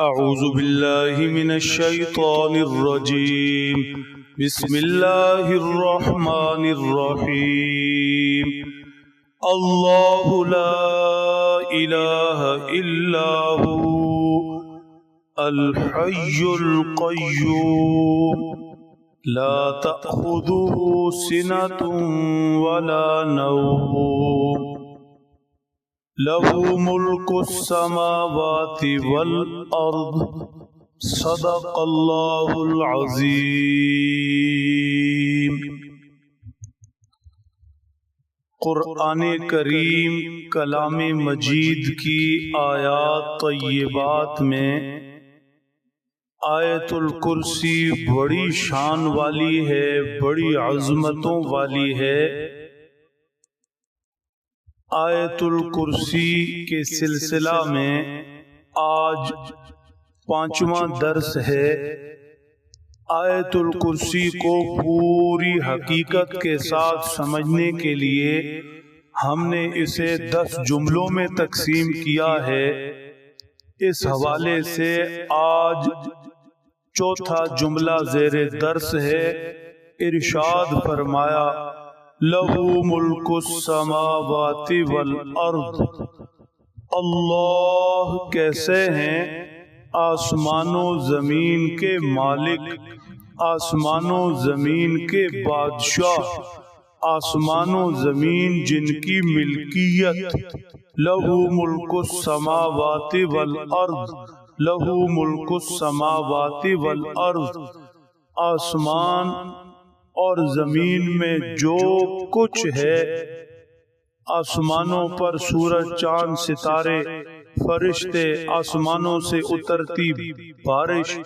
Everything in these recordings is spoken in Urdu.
أعوذ بالله من الشيطان الرجيم. بسم الله الرحمن الرحيم. الله لا إله إلا هو الحي القيوم. لا تأخذه سنة ولا نوم. له ملك السماوات والأرض. صدق الله العظيم. قرآن کریم کلام مجید کی آیات طیبات میں آیت الکرسی بڑی شان والی ہے، بڑی عظمتوں والی ہے۔ آیت الکرسی کے سلسلہ میں آج پانچواں درس ہے۔ آیت الکرسی کو پوری حقیقت کے ساتھ سمجھنے کے لیے ہم نے اسے دس جملوں میں تقسیم کیا ہے۔ اس حوالے سے آج چوتھا جملہ زیر درس ہے۔ ارشاد فرمایا لہو ملک السماوات والارض اللہ کیسے ہیں؟ آسمان و زمین کے مالک، آسمان و زمین کے بادشاہ، آسمان و زمین جن کی ملکیت۔ لہو ملک السماوات والارض لہو ملک السماوات والارض آسمان اور زمین میں جو کچھ ہے، آسمانوں پر سورج، چاند، ستارے، فرشتے آسمانوں سے اترتی بارش،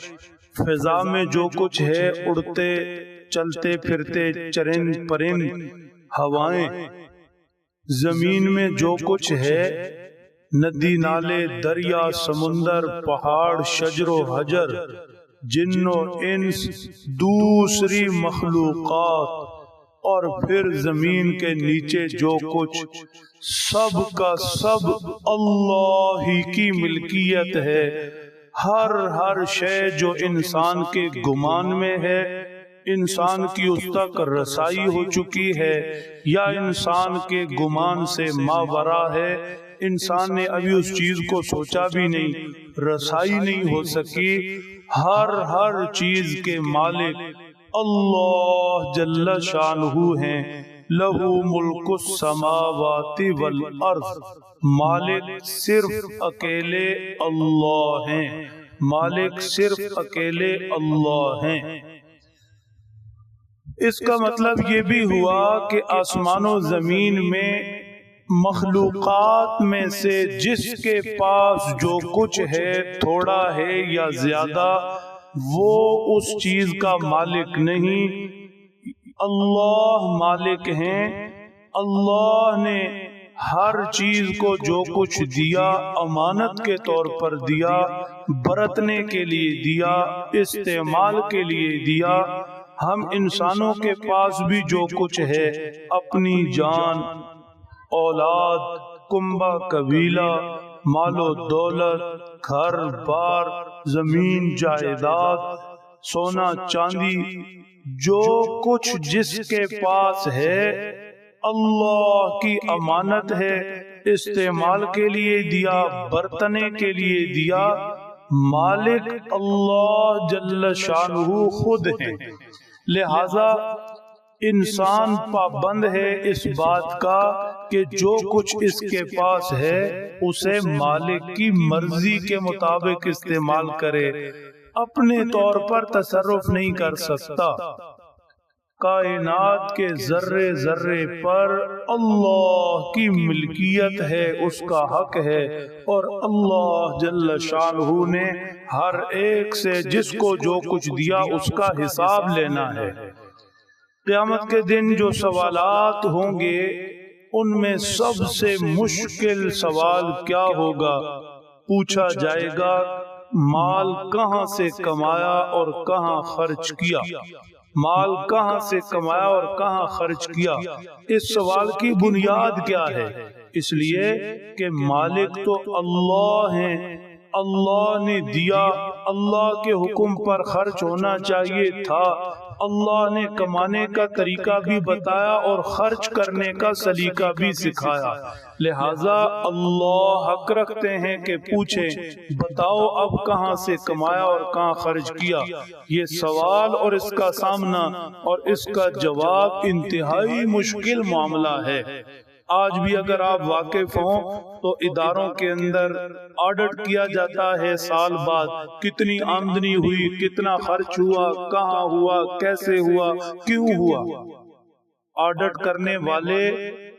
فضا میں جو کچھ ہے، اڑتے، چلتے پھرتے، چرند پرند، ہوائیں۔ زمین میں جو کچھ ہے، ندی، نالے، دریا، سمندر، پہاڑ، شجر و حجر۔ جن و انس، دوسری مخلوقات، اور پھر زمین کے نیچے جو کچھ سب کا سب اللہ ہی کی ملکیت ہے، ہر ہر شے جو انسان کے گمان میں ہے، انسان کی اس تک رسائی ہو چکی ہے، یا انسان کے گمان سے ماورا ہے، انسان نے ابھی اس چیز کو سوچا بھی نہیں۔ رسائی نہیں ہو سکی ہر ہر چیز کے مالک اللہ جل شانہ ہیں۔ لہو ملک السماوات والارض۔ مالک صرف اکیلے اللہ ہیں۔ مالک صرف اکیلے اللہ ہیں۔ اس کا مطلب یہ بھی ہوا کہ آسمان و زمین میں مخلوقات میں سے جس کے پاس جو کچھ ہے تھوڑا ہے یا زیادہ وہ اس چیز کا مالک نہیں۔ اللہ مالک ہیں۔ اللہ نے ہر چیز کو جو کچھ دیا امانت کے طور پر دیا برتنے کے لیے دیا استعمال کے لیے دیا۔ ہم انسانوں کے پاس بھی جو کچھ ہے اپنی جان اولاد کنبا قبیلہ، مال و دولت، گھر، بار، زمین، جائیداد، سونا، چاندی، جو کچھ جس کے پاس ہے، اللہ کی امانت ہے، استعمال کے لیے دیا، برتنے کے لیے دیا، مالک اللہ جل شانہ خود ہے لہذا انسان پابند ہے اس بات کا کہ جو کچھ اس کے پاس ہے، اسے مالک کی مرضی کے مطابق استعمال کرے۔ اپنے طور پر تصرف نہیں کر سکتا۔ کائنات کے ذرے ذرے پر اللہ کی ملکیت ہے، اس کا حق ہے۔ اور اللہ جل شاہ نے ہر ایک سے جس کو جو کچھ دیا، اس کا حساب لینا ہے۔ قیامت کے دن جو سوالات ہوں گے ان میں سب سے مشکل سوال کیا ہوگا؟ پوچھا جائے گا مال کہاں سے کمایا اور کہاں خرچ کیا؟ مال کہاں سے کمایا اور کہاں خرچ کیا؟ اس سوال کی بنیاد کیا ہے؟ اس لیے کہ مالک تو اللہ ہیں اللہ نے دیا اللہ کے حکم پر خرچ ہونا چاہیے تھا۔ اللہ نے کمانے کا طریقہ بھی بتایا اور خرچ کرنے کا سلیقہ بھی سکھایا۔ لہٰذا اللہ حق رکھتے ہیں کہ پوچھیں، بتاؤ اب کہاں سے کمایا اور کہاں خرچ کیا؟ یہ سوال اور اس کا سامنا اور اس کا جواب انتہائی مشکل معاملہ ہے۔ آج بھی اگر آپ واقف ہوں تو اداروں کے اندر آڈٹ کیا جاتا ہے سال بعد کتنی آمدنی ہوئی کتنا خرچ ہوا کہاں ہوا کیسے ہوا کیوں ہوا؟ آڈٹ کرنے والے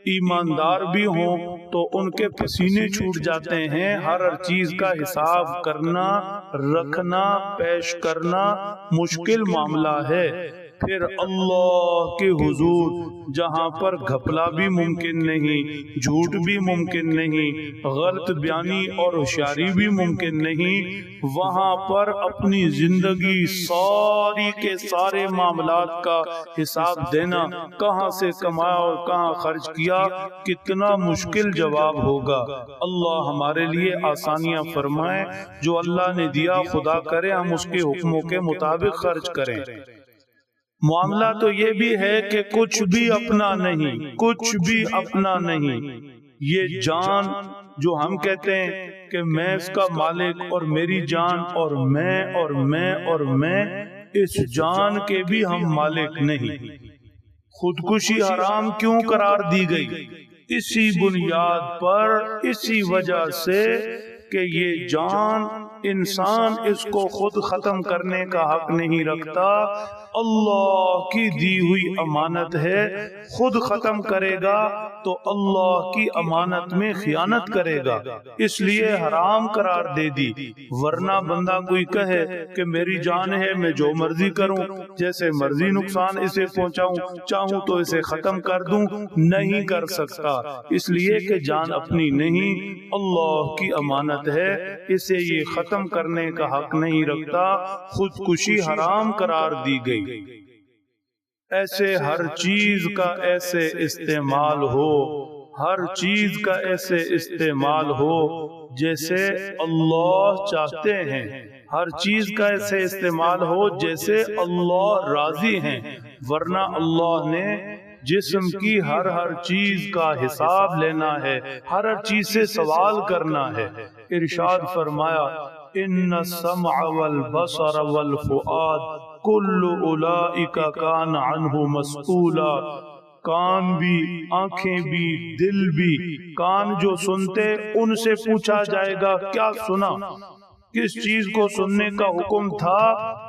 ایماندار بھی ہوں تو ان کے پسینے چھوٹ جاتے ہیں۔ ہر ہر چیز کا حساب کرنا رکھنا پیش کرنا مشکل معاملہ ہے۔ پھر اللہ کے حضور جہاں پر گھپلا بھی ممکن نہیں جھوٹ بھی ممکن نہیں غلط بیانی اور ہوشیاری بھی ممکن نہیں وہاں پر اپنی زندگی ساری کے سارے معاملات کا حساب دینا کہاں سے کمایا اور کہاں خرچ کیا کتنا مشکل جواب ہوگا۔ اللہ ہمارے لیے آسانیاں فرمائے جو اللہ نے دیا خدا کرے ہم اس کے حکموں کے مطابق خرچ کریں۔ معاملہ تو یہ بھی ہے کہ کچھ بھی اپنا نہیں، کچھ بھی اپنا نہیں۔ یہ جان جو ہم کہتے ہیں کہ میں اس کا مالک اور میری جان اور میں اور میں اور میں، اس جان کے بھی ہم مالک نہیں۔ خودکشی حرام کیوں قرار دی گئی؟ اسی بنیاد پر، اسی وجہ سے کہ یہ جان انسان اس کو خود ختم کرنے کا حق نہیں رکھتا۔ اللہ کی دی ہوئی امانت ہے، خود ختم کرے گا۔ تو اللہ کی امانت میں خیانت کرے گا۔ اس لیے حرام قرار دے دی۔ ورنہ بندہ کوئی کہے کہ میری جان ہے، میں جو مرضی کروں، جیسے مرضی نقصان اسے پہنچاؤں، چاہوں تو اسے ختم کر دوں۔ نہیں کر سکتا۔ اس لیے کہ جان اپنی نہیں، اللہ کی امانت ہے۔ اسے یہ ختم کرنے کا حق نہیں رکھتا۔ خودکشی حرام قرار دی گئی۔ ایسے ہر چیز کا ایسے استعمال ہو۔ ہر چیز کا ایسے استعمال ہو۔ جیسے اللہ چاہتے ہیں۔ ہر چیز کا ایسے استعمال ہو۔ جیسے اللہ راضی ہیں۔ ورنہ اللہ نے جسم کی ہر ہر چیز کا حساب لینا ہے۔ ہر ہر چیز سے سوال کرنا ہے۔ ارشاد فرمایا ان السمع والبصر والفؤاد کل اولئک کان عنہ مسئولا، کان بھی، آنکھیں بھی، دل بھی، کان جو سنتے، ان سے پوچھا جائے گا، کیا سنا؟ کس چیز کو سننے کا حکم تھا؟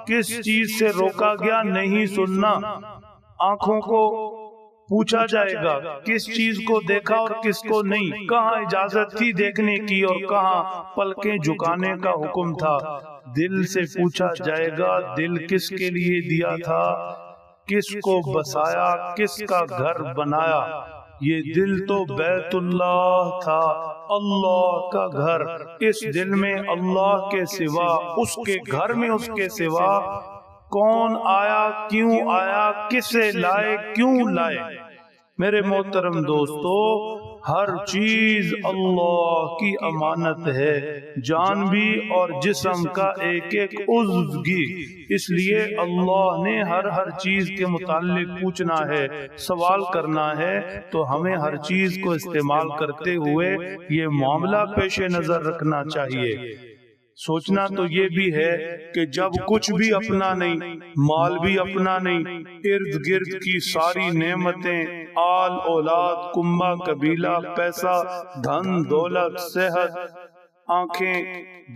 کس چیز سے روکا گیا نہیں سننا؟ آنکھوں کو پوچھا جائے گا کس چیز کو دیکھا اور کس کو نہیں، کہاں اجازت تھی دیکھنے کی اور کہاں پلکیں جھکانے کا حکم تھا۔ دل سے پوچھا جائے گا، دل کس کے لیے دیا تھا؟ کس کو بسایا، کس کا گھر بنایا؟ یہ دل تو بیت اللہ تھا، اللہ کا گھر۔ اس دل میں اللہ کے سوا، اس کے گھر میں اس کے سوا کون آیا کیوں آیا کسے لائے کیوں لائے؟ میرے محترم دوستو ہر چیز اللہ کی امانت ہے جان بھی اور جسم کا ایک ایک عضو بھی۔ اس لیے اللہ نے ہر ہر چیز کے متعلق پوچھنا ہے سوال کرنا ہے۔ تو ہمیں ہر چیز کو استعمال کرتے ہوئے یہ معاملہ پیش نظر رکھنا چاہیے۔ سوچنا تو یہ بھی ہے کہ جب کچھ بھی اپنا نہیں، مال بھی اپنا نہیں، ارد گرد کی ساری نعمتیں، آل، اولاد کمبا قبیلہ، پیسہ، دھن، دولت، صحت، آنکھیں،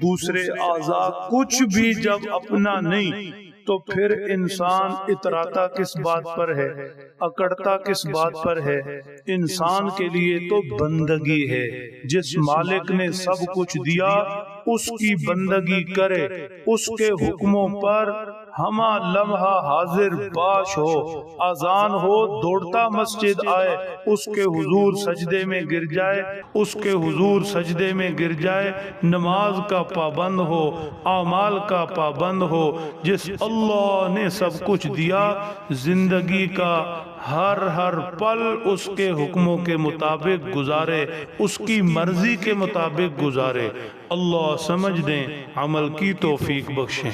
دوسرے آزاد کچھ بھی جب اپنا نہیں تو پھر انسان اتراتا کس بات پر ہے؟ اکڑتا کس بات پر ہے؟ انسان کے لیے تو بندگی ہے۔ جس مالک نے سب کچھ دیا، اس کی بندگی کرے، اس کے حکموں پر ہما لمحہ حاضر باش ہو آزان ہو، دوڑتا مسجد آئے، اس کے حضور سجدے میں گر جائے، اس کے حضور سجدے میں گر جائے، نماز کا پابند ہو، اعمال کا پابند ہو، جس اللہ نے سب کچھ دیا، زندگی کا ہر ہر پل اس کے حکموں کے مطابق گزارے، اس کی مرضی کے مطابق گزارے۔ اللہ سمجھ دیں، عمل کی توفیق بخشیں۔